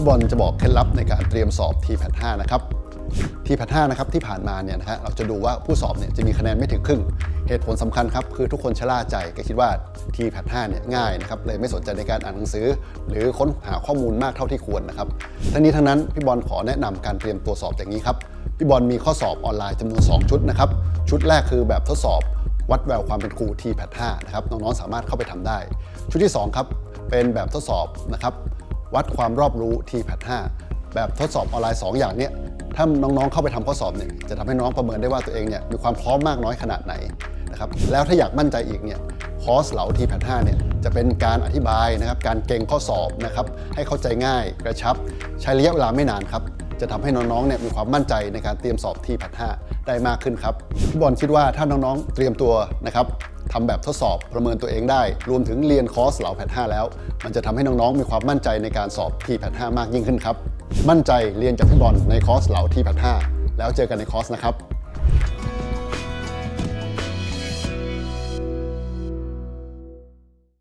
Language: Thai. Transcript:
พี่บอลจะบอกเคล็ดลับในการเตรียมสอบ TPAT 5นะครับ TPAT 5นะครับที่ผ่านมาเนี่ยนะฮะเราจะดูว่าผู้สอบเนี่ยจะมีคะแนนไม่ถึงครึ่ง เหตุผลสำคัญครับคือทุกคนชะล่าใจก็คิดว่า TPAT 5เนี่ยง่ายนะครับเลยไม่สนใจในการอ่านหนังสือ หรือค้นหาข้อมูลมากเท่าที่ควรนะครับทั้งนี้ทั้งนั้นพี่บอลขอแนะนำการเตรียมตัวสอบอย่างนี้ครับพี่บอลมีข้อสอบออนไลน์จำนวน 2 ชุดนะครับชุดแรกคือแบบทดสอบวัดแววความเป็นครู TPAT 5นะครับน้องๆสามารถเข้าไปทำได้ ชุดที่2ครับเป็นแบบทดสอบนะครับ วัดความรอบรู้ TPAT 5แบบทดสอบออนไลน์ 2 อย่างเนี้ยถ้าน้องๆเข้าไปทำข้อสอบเนี่ยจะทำให้น้องประเมินได้ว่าตัวเองเนี่ยมีความพร้อมมากน้อยขนาดไหนนะครับแล้วถ้าอยากมั่นใจอีกเนี่ยคอร์สเหลา TPAT 5เนี่ยจะเป็นการอธิบายนะครับการเก่งข้อสอบนะครับให้เข้าใจง่ายกระชับ ใช้ระยะเวลาไม่นานครับจะทำให้น้องๆเนี่ยมีความมั่นใจในการเตรียมสอบที่พัด5ได้มากขึ้นครับพี่บอลคิดว่าถ้าน้องๆ เตรียมตัวนะครับ ทำแบบทดสอบประเมินตัวเองได้ รวมถึงเรียนคอร์สเหล่าแพท5แล้ว มันจะทำให้น้องๆ มีความมั่นใจในการสอบที่แพท5มากยิ่งขึ้นครับ มั่นใจเรียนจากพี่บอลในคอร์สเหล่าที่แพท5แล้วเจอกันในคอร์สนะครับ